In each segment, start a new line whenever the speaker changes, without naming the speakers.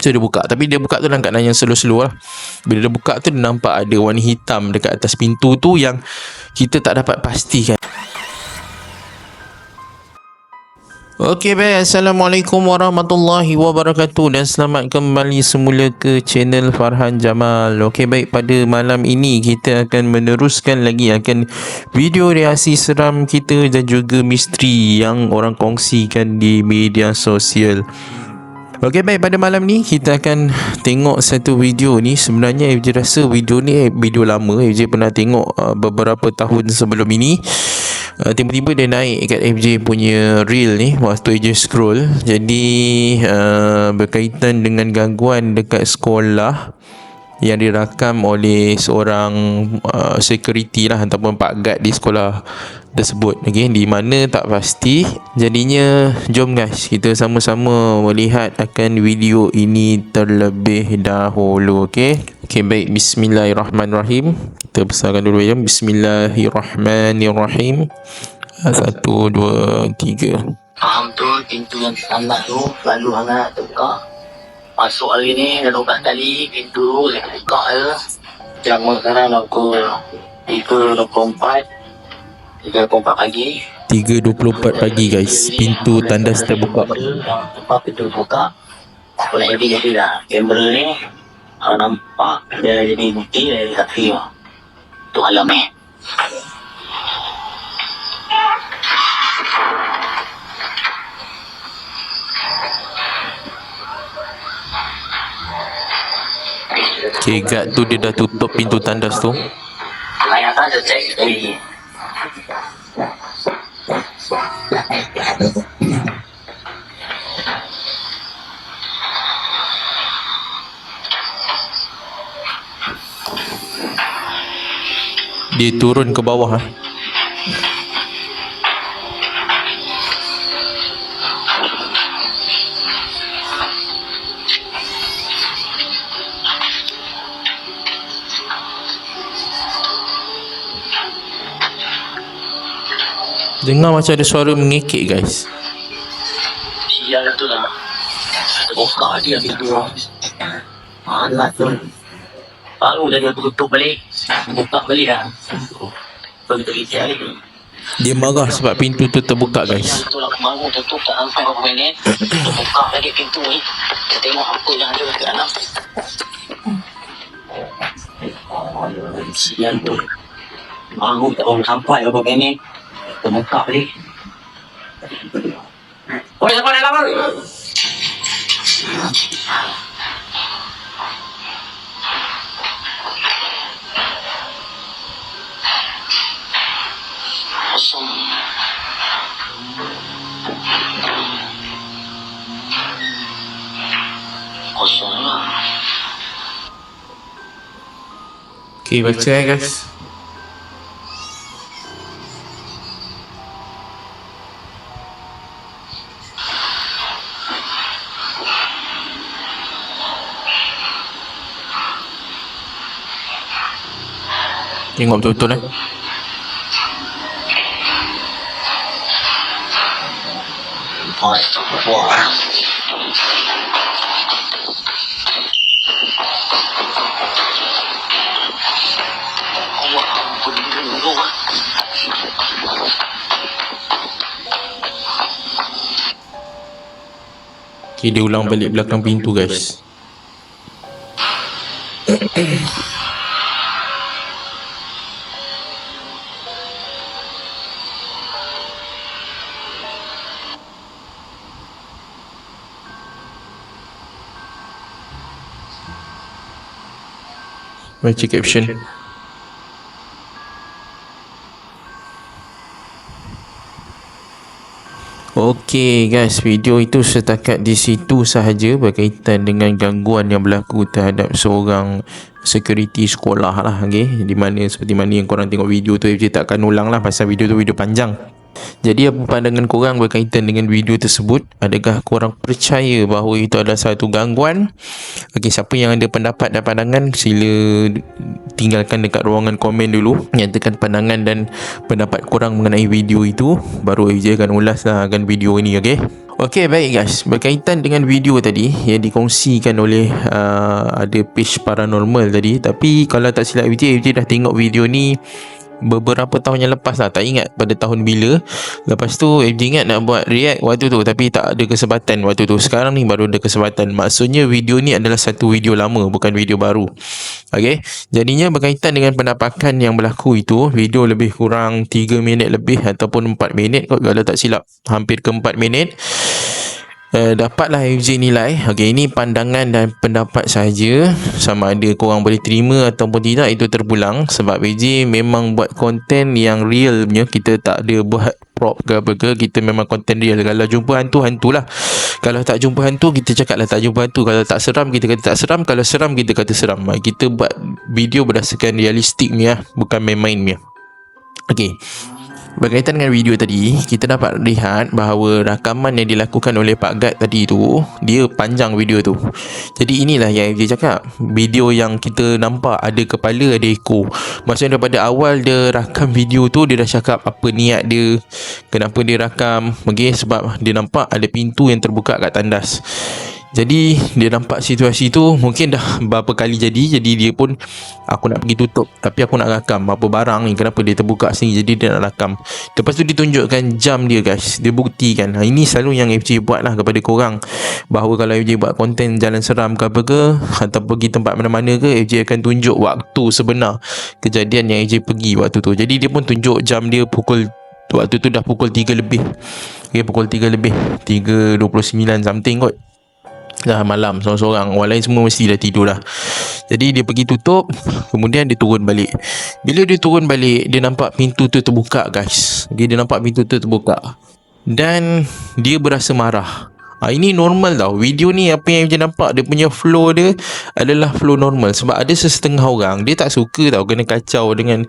So dia buka. Tapi dia buka tu dalam keadaan yang slow-slow lah. Bila dia buka tu Dia nampak ada warna hitam Dekat atas pintu tu Yang kita tak dapat pastikan. Okey baik Assalamualaikum warahmatullahi wabarakatuh. Dan selamat kembali semula ke channel Farhan Jamal. Okey baik. Pada malam ini Kita akan meneruskan lagi Akan video reaksi seram kita Dan juga misteri Yang orang kongsikan di media sosial Okey baik. Pada malam ni kita akan tengok satu video ni. Sebenarnya FJ rasa video ni eh, video lama. FJ pernah tengok uh, beberapa tahun sebelum ini. Uh, tiba-tiba dia naik kat FJ punya reel ni waktu FJ scroll. Jadi uh, berkaitan dengan gangguan dekat sekolah yang dirakam oleh seorang uh, security lah ataupun pak guard di sekolah tersebut. Okay, di mana tak pasti. Jadinya jom guys kita sama-sama melihat akan video ini terlebih dahulu okey? Okey baik. Bismillahirrahmanirrahim. Kita besarkan dulu ya bismillahirrahmanirrahim. Satu dua tiga.
Faham tu pintu yang standar tu selalu hangat terbuka. Masuk hari ni dah 12 kali pintu tu saya buka je. Jam sekarang pukul 3.24 3.24 pagi.
3.24 pagi guys. Pintu tandas terbuka.
Tempat pintu buka Oleh ini jadi dah. Kamera ni Kalau nampak Dia jadi bukti Dia jadi saksi Tu alam ni
Okay, guard tu dia dah tutup pintu tandas tu.
Dia
turun ke bawah ah. Dengar macam ada suara mengekek guys.
Sial tu lah. Terbuka dia pintu Alat tu. Baru dah dia tutup balik. Buka balik dah. Begitu kita ni.
Dia marah sebab pintu tu terbuka guys.
Tu lah baru tutup tak sampai berapa minit Terbuka lagi pintu ni. Kita tengok apa yang ada dekat dalam. Sial tu. Baru tak sampai berapa minit Terbuka balik Oi, siapa dalam baru? Kosong. Kosong lah.
Okay, baca eh guys. Tengok betul-betul eh. Okay, dia ulang balik belakang pintu guys. Baca caption. Okey guys, video itu setakat di situ sahaja berkaitan dengan gangguan yang berlaku terhadap seorang security sekolah lah okay? di mana seperti mana yang korang tengok video tu FJ takkan ulang lah pasal video tu video panjang Jadi apa pandangan korang berkaitan dengan video tersebut? Adakah korang percaya bahawa itu adalah satu gangguan? Okey, siapa yang ada pendapat dan pandangan sila tinggalkan dekat ruangan komen dulu. Nyatakan pandangan dan pendapat korang mengenai video itu. Baru AJ akan ulas lah akan video ini, okey? Okey, baik guys. Berkaitan dengan video tadi yang dikongsikan oleh uh, ada page paranormal tadi. Tapi kalau tak silap AJ, AJ dah tengok video ni beberapa tahun yang lepas lah. Tak ingat pada tahun bila. Lepas tu FJ ingat nak buat react waktu tu. Tapi tak ada kesempatan waktu tu. Sekarang ni baru ada kesempatan. Maksudnya video ni adalah satu video lama bukan video baru. Ok jadinya berkaitan dengan penampakan yang berlaku itu video lebih kurang 3 minit lebih ataupun 4 minit kot. Kalau tak silap hampir ke 4 minit Uh, dapatlah FJ nilai. Okey ini pandangan dan pendapat saja. Sama ada korang boleh terima ataupun tidak Itu terpulang. Sebab FJ memang buat konten yang real punya Kita tak ada buat prop ke apa ke Kita memang konten real. Kalau jumpa hantu, hantulah. Kalau tak jumpa hantu, kita cakap lah tak jumpa hantu. Kalau tak seram, kita kata tak seram. Kalau seram, kita kata seram. Kita buat video berdasarkan realistik ni lah Bukan main-main ni Okey Berkaitan dengan video tadi, kita dapat lihat bahawa rakaman yang dilakukan oleh Pak Gad tadi tu, dia panjang video tu. Jadi inilah yang dia cakap. Video yang kita nampak ada kepala, ada ekor. Maksudnya daripada awal dia rakam video tu, dia dah cakap apa niat dia, kenapa dia rakam. Okay, sebab dia nampak ada pintu yang terbuka kat tandas. Jadi dia nampak situasi tu mungkin dah berapa kali jadi Jadi dia pun aku nak pergi tutup Tapi aku nak rakam apa barang ni Kenapa dia terbuka sini Jadi dia nak rakam. Lepas tu ditunjukkan jam dia guys. Dia buktikan. Ha, Ini selalu yang FJ buat lah kepada korang. Bahawa kalau FJ buat konten jalan seram ke apa ke Atau pergi tempat mana-mana ke FJ akan tunjuk waktu sebenar Kejadian yang FJ pergi waktu tu. Jadi dia pun tunjuk jam dia pukul Waktu tu dah pukul 3 lebih. Okay pukul 3 lebih. 3.29 something kot dah malam seorang-seorang. Orang lain semua mesti dah tidur dah. Jadi dia pergi tutup kemudian dia turun balik. Bila dia turun balik dia nampak pintu tu terbuka guys. Okay, dia nampak pintu tu terbuka. Dan dia berasa marah Ha, ini normal tau. Video ni apa yang kita nampak Dia punya flow dia Adalah flow normal. Sebab ada sesetengah orang Dia tak suka tau Kena kacau dengan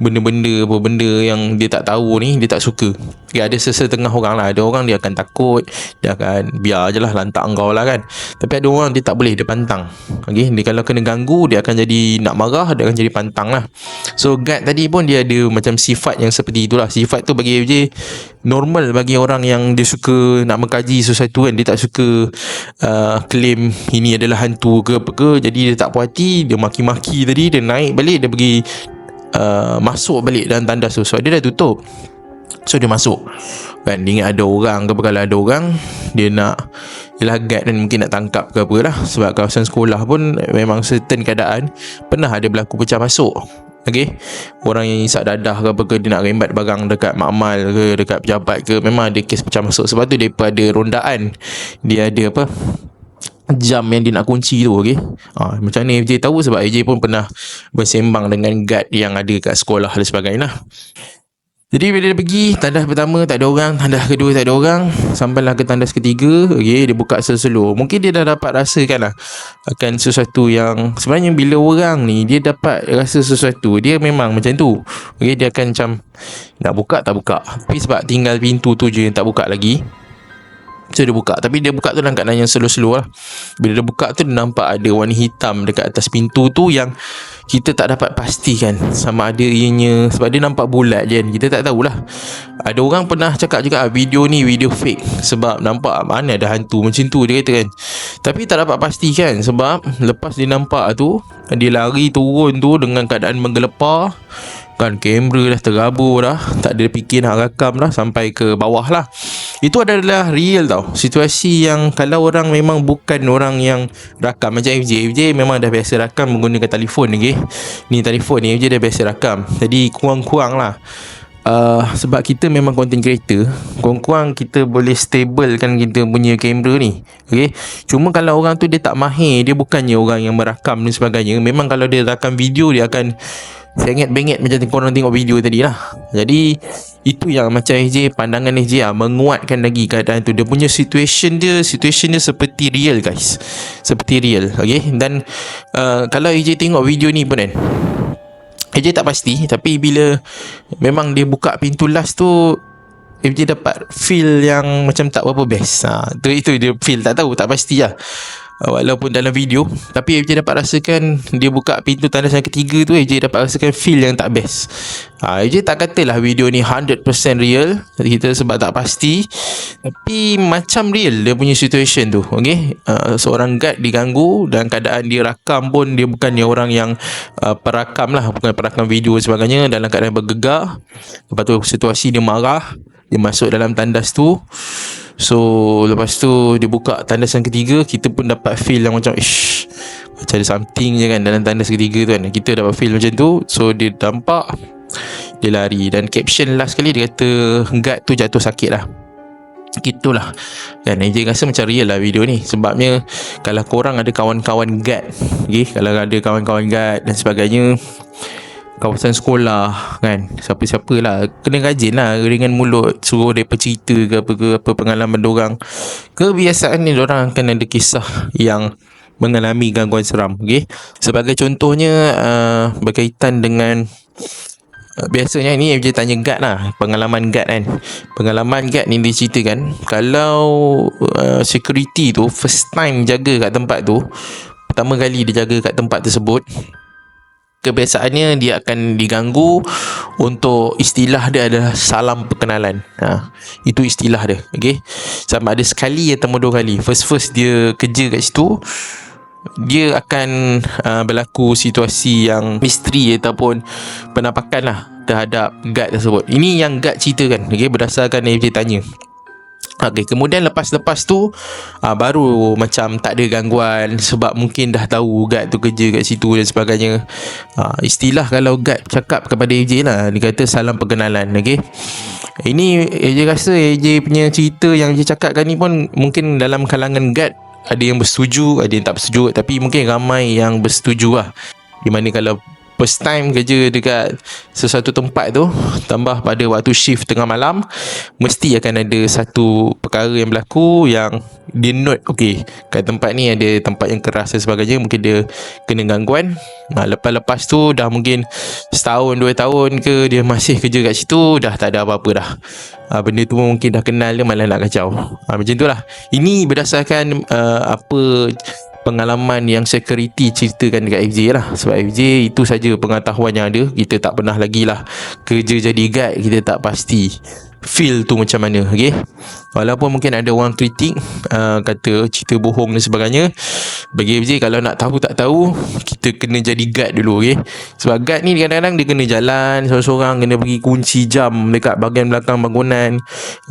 Benda-benda Apa benda yang Dia tak tahu ni Dia tak suka. Okay, Ada sesetengah orang lah. Ada orang dia akan takut Dia akan Biar je lah Lantak engkau lah kan. Tapi ada orang dia tak boleh Dia pantang. Okay? Dia kalau kena ganggu Dia akan jadi Nak marah Dia akan jadi pantang lah. So guard tadi pun Dia ada macam sifat Yang seperti itulah. Sifat tu bagi FJ Normal bagi orang yang Dia suka Nak mengkaji sesuatu kan? Dia tak suka uh, claim ini adalah hantu ke apa ke. Jadi dia tak puas hati dia maki-maki tadi dia naik balik dia pergi uh, masuk balik dalam tandas tu. Sebab dia dah tutup. So dia masuk. Kan? Dia ingat ada orang ke kalau ada orang dia nak Yelah guide dan mungkin nak tangkap ke apa lah. Sebab kawasan sekolah pun Memang certain keadaan Pernah ada berlaku pecah masuk Okay Orang yang isap dadah ke apa ke Dia nak rembat barang dekat makmal ke Dekat pejabat ke Memang ada kes pecah masuk Sebab tu dia ada rondaan Dia ada apa Jam yang dia nak kunci tu okay? ha, Macam ni AJ tahu Sebab AJ pun pernah Bersembang dengan guard Yang ada kat sekolah dan sebagainya lah. Jadi bila dia pergi Tandas pertama tak ada orang Tandas kedua tak ada orang Sampailah ke tandas ketiga Okay dia buka selo Mungkin dia dah dapat rasakan lah Akan sesuatu yang Sebenarnya bila orang ni Dia dapat rasa sesuatu Dia memang macam tu. Okay dia akan macam Nak buka tak buka? Tapi sebab tinggal pintu tu je Yang tak buka lagi. So dia buka. Tapi dia buka tu dalam keadaan yang slow-slow lah. Bila dia buka tu Dia nampak ada warna hitam Dekat atas pintu tu Yang Kita tak dapat pastikan Sama ada ianya. Sebab dia nampak bulat je kan. Kita tak tahulah. Ada orang pernah cakap juga ah, Video ni video fake. Sebab nampak Mana ada hantu? Macam tu dia kata kan. Tapi tak dapat pastikan Sebab Lepas dia nampak tu Dia lari turun tu Dengan keadaan menggelepar kan kamera dah terabur dah tak ada fikir nak rakam dah sampai ke bawah lah. Itu adalah real tau. Situasi yang kalau orang memang bukan orang yang rakam. Macam FJ FJ memang dah biasa rakam menggunakan telefon okay? ni telefon ni FJ dah biasa rakam. Jadi kurang-kurang lah. Uh, sebab kita memang content creator Kurang-kurang kita boleh stable kan kita punya kamera ni Okay Cuma kalau orang tu dia tak mahir Dia bukannya orang yang merakam dan sebagainya. Memang kalau dia rakam video Dia akan Sengit-bengit macam korang tengok video tadi lah. Jadi Itu yang macam AJ Pandangan AJ lah Menguatkan lagi keadaan tu. Dia punya situation dia Situation dia seperti real guys. Seperti real Okay Dan uh, Kalau AJ tengok video ni pun kan AJ tak pasti Tapi bila Memang dia buka pintu last tu FJ dapat feel yang macam tak berapa best. Ha, tu, Itu dia feel tak tahu tak pasti lah Walaupun dalam video Tapi FJ dapat rasakan Dia buka pintu tandas yang ketiga tu FJ dapat rasakan feel yang tak best. Ha, FJ tak katalah video ni 100% real Kita sebab tak pasti Tapi macam real dia punya situation tu Okay uh, Seorang guard diganggu Dan keadaan dia rakam pun Dia bukannya orang yang uh, Perakam lah Bukan perakam video sebagainya Dalam keadaan bergegar. Lepas tu situasi dia marah dia masuk dalam tandas tu. So lepas tu dia buka tandas yang ketiga Kita pun dapat feel yang macam Ish Macam ada something je kan dalam tandas ketiga tu kan. Kita dapat feel macam tu. So dia nampak Dia lari. Dan caption last kali dia kata Guard tu jatuh sakit lah. Gitulah. Kan AJ rasa macam real lah video ni. Sebabnya Kalau korang ada kawan-kawan guard okay, Kalau ada kawan-kawan guard dan sebagainya kawasan sekolah kan? Siapa-siapa lah. Kena rajin lah dengan mulut suruh mereka cerita ke apa ke apa pengalaman orang kebiasaan ni orang akan ada kisah yang mengalami gangguan seram okay? sebagai contohnya uh, berkaitan dengan uh, biasanya ni FJ tanya guard lah pengalaman guard kan? Pengalaman guard ni dia ceritakan kalau uh, security tu first time jaga kat tempat tu pertama kali dia jaga kat tempat tersebut kebiasaannya dia akan diganggu untuk istilah dia adalah salam perkenalan. Ha, itu istilah dia. Okay. Sama ada sekali atau dua kali. First first dia kerja kat situ. Dia akan uh, berlaku situasi yang misteri ataupun penampakan lah terhadap guard tersebut. Ini yang guard ceritakan. Okay. Berdasarkan yang dia tanya. Okay, kemudian lepas-lepas tu uh, baru macam tak ada gangguan sebab mungkin dah tahu guard tu kerja kat situ dan sebagainya. Uh, istilah kalau guard cakap kepada AJ lah, dia kata salam perkenalan, okay. Ini AJ rasa AJ punya cerita yang AJ cakapkan ni pun mungkin dalam kalangan guard ada yang bersetuju, ada yang tak bersetuju tapi mungkin ramai yang bersetuju lah. Di mana kalau first time kerja dekat sesuatu tempat tu tambah pada waktu shift tengah malam mesti akan ada satu perkara yang berlaku yang dia note okey kat tempat ni ada tempat yang keras dan sebagainya mungkin dia kena gangguan. Ha, lepas-lepas tu dah mungkin setahun dua tahun ke dia masih kerja kat situ dah tak ada apa-apa dah. Ha, benda tu mungkin dah kenal dia malah nak kacau. Ha, macam tu lah. Ini berdasarkan uh, apa pengalaman yang security ceritakan dekat FJ lah sebab FJ itu saja pengetahuan yang ada kita tak pernah lagi lah kerja jadi guide kita tak pasti feel tu macam mana okay? walaupun mungkin ada orang kritik uh, kata cerita bohong dan sebagainya bagi FJ kalau nak tahu tak tahu kita kena jadi guide dulu okay? sebab guide ni kadang-kadang dia kena jalan seorang-seorang kena pergi kunci jam dekat bahagian belakang bangunan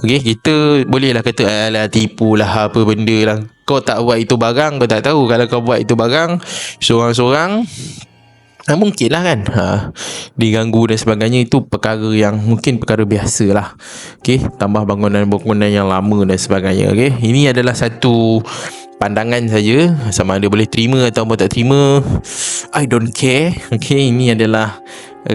okay? kita boleh lah kata alah tipu lah apa benda lah kau tak buat itu barang kau tak tahu. Kalau kau buat itu barang seorang-seorang Ha, mungkin lah kan. Ha, Diganggu dan sebagainya Itu perkara yang Mungkin perkara biasa lah. Okay Tambah bangunan-bangunan yang lama dan sebagainya Okay Ini adalah satu Pandangan saja. Sama ada boleh terima Atau tak terima. I don't care Okay Ini adalah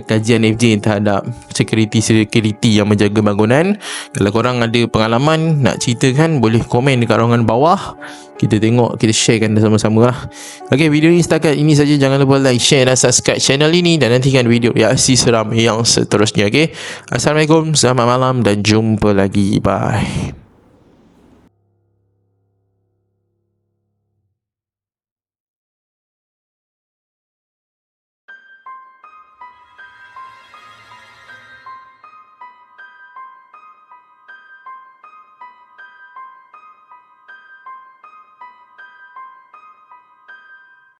Kajian FJ terhadap Security-security yang menjaga bangunan. Kalau korang ada pengalaman Nak ceritakan Boleh komen dekat ruangan bawah. Kita tengok kita sharekan sama-sama lah ok video ni setakat ini saja. Jangan lupa like share dan subscribe channel ini dan nantikan video reaksi seram yang seterusnya ok Assalamualaikum selamat malam dan jumpa lagi. Bye